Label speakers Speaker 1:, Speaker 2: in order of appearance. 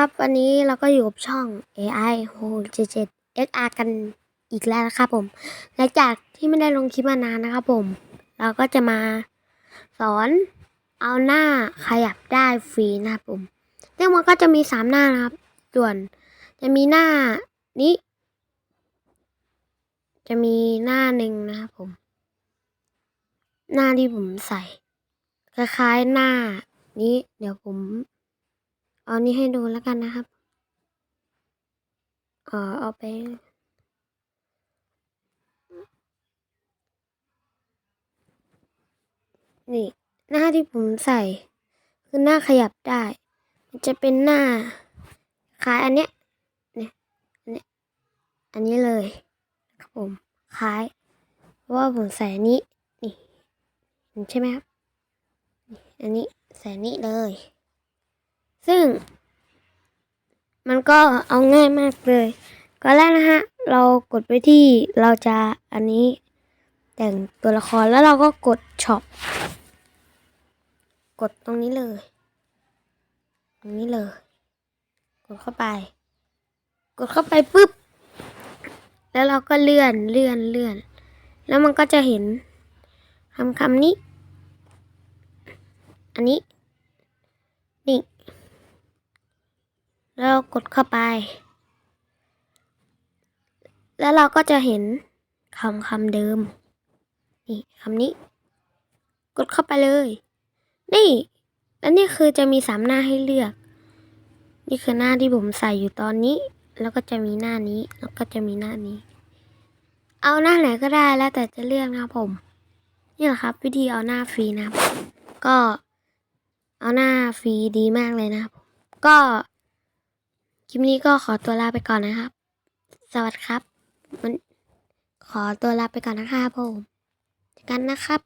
Speaker 1: ครับวันนี้เราก็อยู่กับช่อง AI 6 7 7 XR กันอีกแล้วนะครับผม หลังจากที่ไม่ได้ลงคลิปมานานนะครับผม เราก็จะมาสอนเอาหน้าขยับได้ฟรีนะครับผมซึ่องมันก็จะมีสามหน้านะครับ ส่วนจะมีหน้านี้ จะมีหน้าหนึ่งนะครับผม หน้าที่ผมใส่ คล้ายๆหน้านี้ เดี๋ยวผม เอานี้ให้ดูแล้วกันนะครับ เออเอาไป นี่หน้าที่ผมใส่ คือหน้าขยับได้ มันจะเป็นหน้าคล้ายอันเนี้ยเนี่ยอันเนี้ยอันนี้เลยครับผมคล้ายเพราะว่าผมใส่อันนี้นี่ใช่ไหมครับอันนี้ใส่นี้เลย ซึ่ง มันก็เอาง่ายมากเลยก็แรกนะฮะ เรากดไปที่เราจะอันนี้แต่งตัวละครแล้วเราก็กดช็อป กดตรงนี้เลย ตรงนี้เลย กดเข้าไป กดเข้าไปปุ๊บ แล้วเราก็เลื่อนเลื่อนเลื่อน แล้วมันก็จะเห็นคำคำนี้ อันนี้ แล้วเรากดเข้าไป แล้วเราก็จะเห็นคำคำเดิม นี่คำนี้ กดเข้าไปเลย นี่แล้วนี่คือจะมีสามหน้าให้เลือก นี่คือหน้าที่ผมใส่อยู่ตอนนี้ แล้วก็จะมีหน้านี้ แล้วก็จะมีหน้านี้ เอาหน้าไหนก็ได้แล้วแต่จะเลือกนะครับผม นี่แหละครับ วิธีเอาหน้าฟรีนะครับ ก็เอาหน้าฟรีดีมากเลยนะครับ ก็ คลิปนี้ก็ขอตัวลาไปก่อนนะครับ สวัสดีครับ มันขอตัวลาไปก่อนนะครับผมเจอกันนะครับ